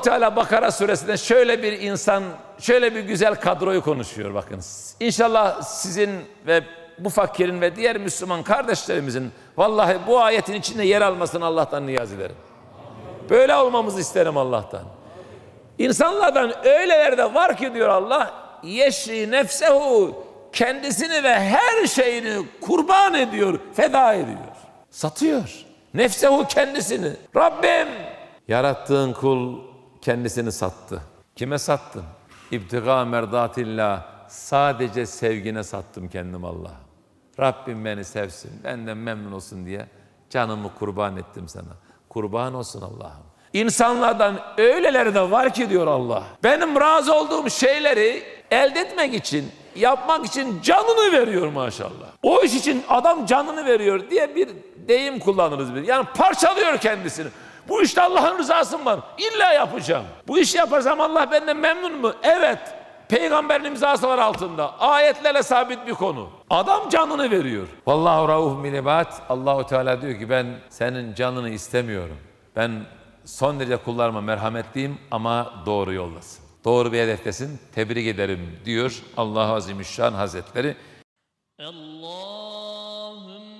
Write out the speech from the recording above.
Allahu Teala Bakara suresinde şöyle bir insan, şöyle bir güzel kadroyu konuşuyor bakınız. İnşallah sizin ve bu fakirin ve diğer Müslüman kardeşlerimizin vallahi bu ayetin içinde yer almasını Allah'tan niyaz ederim. Böyle olmamızı isterim Allah'tan. İnsanlardan öyleler de var ki diyor Allah, yeşri nefsehu kendisini ve her şeyini kurban ediyor, feda ediyor. Satıyor. Nefsehu kendisini. Rabbim yarattığın kul kendisini sattı. Kime sattın? İbtiga merdatillah. Sadece sevgine sattım kendim Allah. Rabbim beni sevsin, benden memnun olsun diye canımı kurban ettim sana. Kurban olsun Allah'ım. İnsanlardan öyleleri de var ki diyor Allah. Benim razı olduğum şeyleri elde etmek için, yapmak için canını veriyor maşallah. O iş için adam canını veriyor diye bir deyim kullanırız biz. Yani parçalıyor kendisini. Bu işte Allah'ın rızası var? İlla yapacağım. Bu işi yaparsam Allah benden memnun mu? Evet. Peygamberin imzası var altında. Ayetlerle sabit bir konu. Adam canını veriyor. Vallahu rauf min ibad. Allahu Teala diyor ki ben senin canını istemiyorum. Ben son derece kullarıma merhametliyim ama doğru yoldasın. Doğru bir hedeftesin. Tebrik ederim diyor Allah Azimüşşan Hazretleri.